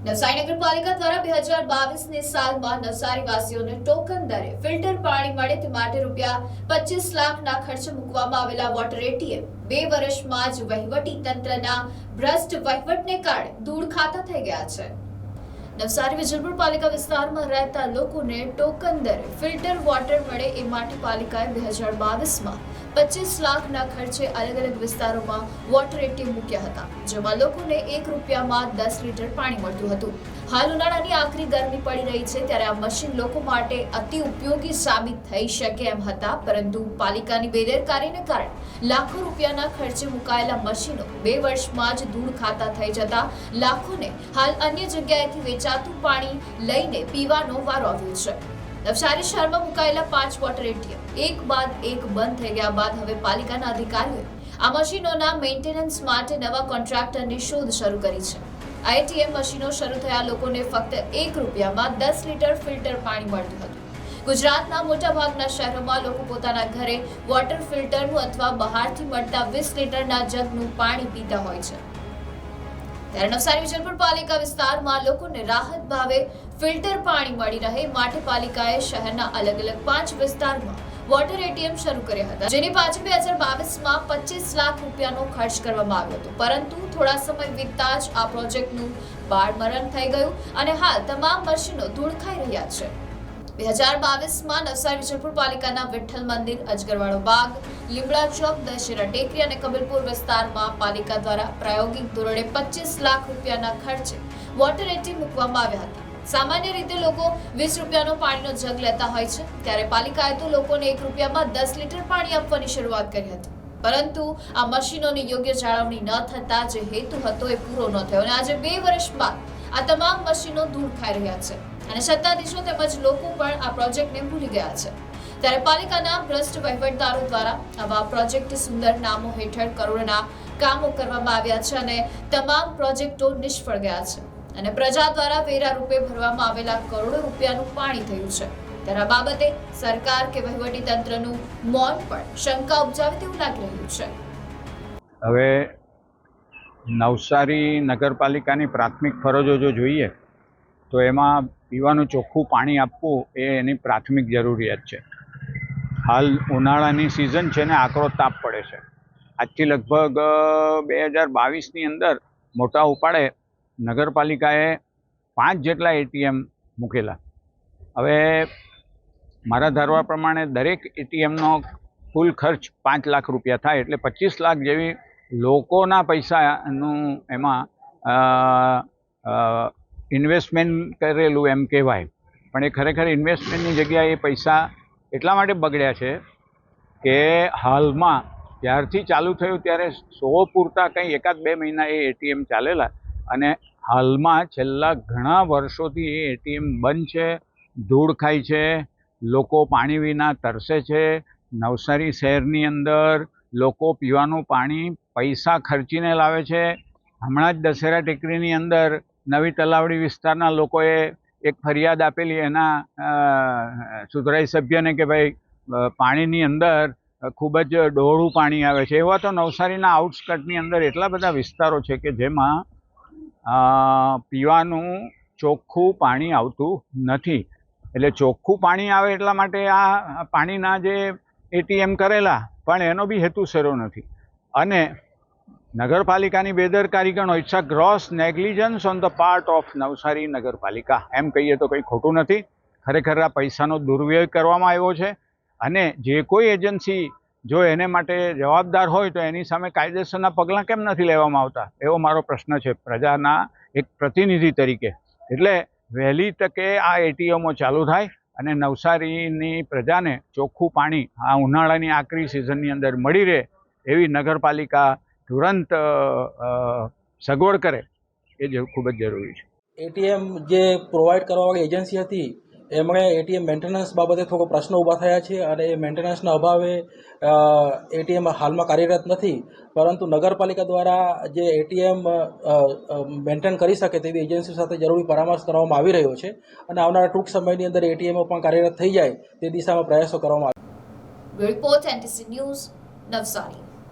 નવસારી નગરપાલિકા દ્વારા બે હજાર બાવીસની સાલમાં નવસારી વાસીઓને ટોકન દરે ફિલ્ટર પાણી મળે તે માટે રૂપિયા પચીસ લાખના ખર્ચે મૂકવામાં આવેલા વોટર એટીએમ બે વર્ષમાં જ વહીવટી તંત્રના ભ્રષ્ટ વહીવટને કારણે દૂર ખાતા થઈ ગયા છે. નવસારી વિજલપુર પાલિકા વિસ્તારમાં રહેતા લોકોને ટોકન દરે ફિલ્ટર વોટર મળે એ માટે પાલિકાએ બે હજાર બાવીસમાં પચીસ લાખના ખર્ચે અલગ અલગ વિસ્તારોમાં વોટર એટીએમ મૂક્યા હતા, જેમાં લોકોને એક રૂપિયામાં દસ લીટર પાણી મળતું હતું. હાલ ઉનાળાની આખરી ગરમી પડી રહી છે ત્યારે આ મશીન લોકો માટે અતિ ઉપયોગી સાબિત થઈ શકે એમ હતા, પરંતુ પાલિકાની બેદરકારીને કારણે લાખો રૂપિયાના ખર્ચે મુકાયેલા મશીનો બે વર્ષમાં જ ધૂળ ખાતા થઈ જતા લાખોને હાલ અન્ય જગ્યાએથી વેચાતું પાણી લઈને પીવાનો વારો આવ્યો છે. નવસારી શહેરમાં મુકાયેલા પાંચ વોટર એટીએમ એક બાદ એક બંધ થઈ ગયા બાદ હવે પાલિકાના અધિકારીઓએ આ મશીનોના મેન્ટેનન્સ માટે નવા કોન્ટ્રાક્ટરની શોધ શરૂ કરી છે. આ એટીએમ મશીનો શરૂ થયા લોકોને ફક્ત એક રૂપિયામાં દસ લીટર ફિલ્ટર પાણી મળતું હતું. ગુજરાતના મોટાભાગના શહેરોમાં લોકો પોતાના ઘરે વોટર ફિલ્ટરનું અથવા બહારથી મળતા વીસ લીટરના જગનું પાણી પીતા હોય છે. ત્યારે નવસારી પાલિકા વિસ્તારમાં લોકોને રાહત ભાવે ફિલ્ટર પાણી મળી રહે, માટે પાલિકાએ શહેરના અલગ અલગ પાંચ વિસ્તારમાં વોટર એટીએમ શરૂ કર્યા હતા, જેની પાછળ બે હજાર બાવીસમાં પચીસ લાખ રૂપિયાનો ખર્ચ કરવામાં આવ્યો હતો. પરંતુ થોડા સમય વીતતા જ આ પ્રોજેક્ટનું બાળમરણ થઈ ગયું અને હાલ તમામ મશીનો ધૂળ ખાઈ રહ્યા છે. બે હજાર બાવીસમાં નવસારી વિજયપુર પાલિકાના વિઠ્ઠલ મંદિર અજગરવાડો બાગ, લીમડા ચોક, દશેરા ટેકરી અને કબીરપુર વિસ્તારમાં પાલિકા દ્વારા પ્રાયોગિક ધોરણે પચીસ લાખ રૂપિયાના ખર્ચે વોટર એટી મૂકવામાં આવ્યા હતા. સામાન્ય રીતે લોકો વીસ રૂપિયાનો પાણીનો જગ લેતા હોય છે. ત્યારે પાલિકાએ તો લોકોને એક રૂપિયામાં દસ લીટર પાણી આપવાની શરૂઆત કરી હતી. પરંતુ આ મશીનોની યોગ્ય જાળવણી ન થતા જે હેતુ હતો એ પૂરો ન થયો. અને આજે બે વર્ષ બાદ આ તમામ મશીનો ધૂળ ખાઈ રહ્યા છે. અને સત્તાધીશો તેમજ લોકો પણ આ પ્રોજેક્ટને ભૂલી ગયા છે. ત્યારે પાલિકાના ભ્રષ્ટ વહીવટદારો દ્વારા આવા પ્રોજેક્ટ સુંદર નામો હેઠળ કરોડના કામો કરવામાં આવ્યા છે અને તમામ પ્રોજેક્ટો નિષ્ફળ ગયા છે. અને પ્રજા દ્વારા વેરા રૂપે ભરવામાં આવેલા કરોડો રૂપિયાનું પાણી થયું છે. ત્યારે આ બાબતે સરકાર કે વહીવટી તંત્રનું મૌન પણ શંકા ઉપજાવે તેવું લાગી રહ્યું છે. હવે નવસારી નગરપાલિકાની પ્રાથમિક ફરજો જો જોઈએ, તો એમાં પીવાનું ચોખ્ખું પાણી આપવું એ એની પ્રાથમિક જરૂરિયાત છે. હાલ ઉનાળાની સિઝન છે ને આકરો તાપ પડે છે. આજથી લગભગ બે હજાર બાવીસની અંદર મોટા ઉપાડે નગરપાલિકાએ પાંચ જેટલા એટીએમ મૂકેલા. હવે મારા ધારવા પ્રમાણે દરેક એટીએમનો કુલ ખર્ચ પાંચ લાખ રૂપિયા થાય એટલે પચીસ લાખ જેવી લોકોના પૈસાનું એમાં ઇન્વેસ્ટમેન્ટ કરેલું એમ કહેવાય. પણ એ ખરેખર ઇન્વેસ્ટમેન્ટની જગ્યાએ પૈસા એટલા માટે બગડ્યા છે કે હાલમાં જ્યારથી ચાલુ થયું ત્યારે સો પૂરતા કંઈ એકાદ બે મહિના એ એટીએમ ચાલેલા અને હાલમાં છેલ્લા ઘણા વર્ષોથી એ એટીએમ બંધ છે, ધૂળ ખાય છે, લોકો પાણી વિના તરસે છે, નવસારી શહેરની અંદર લોકો પીવાનું પાણી પૈસા ખર્ચીને લાવે છે. હમણાં જ દશેરા ટેકરીની અંદર નવી તલાવડી વિસ્તારના લોકોએ એક ફરિયાદ આપેલી એના સુધરાઈ સભ્યને કે ભાઈ પાણીની અંદર ખૂબ જ ડોળું પાણી આવે છે. એવા તો નવસારીના આઉટસ્કટની અંદર એટલા બધા વિસ્તારો છે કે જેમાં પીવાનું ચોખ્ખું પાણી આવતું નથી. એટલે ચોખ્ખું પાણી આવે એટલા માટે આ પાણીના જે એટીએમ કરેલા, પણ એનો બી હેતુ સરો નથી. અને નગરપાલિકાની બેદરકારી ગણો it's a gross negligence on the part of Navsari નગરપાલિકા. એમ કહીએ તો કંઈ ખોટું નથી. ખરેખર આ પૈસાનો દુર્વ્યય કરવામાં આવ્યો છે અને જે કોઈ એજન્સી જો એને માટે જવાબદાર હોય તો એની સામે કાયદેસરના પગલાં કેમ નથી લેવામાં આવતા? એવો મારો પ્રશ્ન છે પ્રજાના એક પ્રતિનિધિ તરીકે. એટલે વહેલી તકે આ એટીએમો ચાલુ થાય અને નવસારીની પ્રજાને ચોખ્ખું પાણી આ ઉનાળાની આખરી સિઝનની અંદર મળી રહે એવી નગરપાલિકા તુરંત સગવડ કરે એ જ ખૂબ જ જરૂરી છે. એટીએમ જે પ્રોવાઈડ કરવાવાળી એજન્સી હતી એમણે એટીએમ મેન્ટેનન્સ બાબતે થોડો પ્રશ્નો ઊભા થયા છે અને એ મેન્ટેનન્સના અભાવે એટીએમ હાલમાં કાર્યરત નથી. પરંતુ નગરપાલિકા દ્વારા જે એટીએમ મેન્ટેન કરી શકે તેવી એજન્સી સાથે જરૂરી પરામર્શ કરવામાં આવી રહ્યો છે અને આવનારા ટૂંક સમયની અંદર એટીએમો પણ કાર્યરત થઈ જાય તે દિશામાં પ્રયાસો કરવામાં રિપોર્ટ એનટીસી ન્યૂઝ નવસારી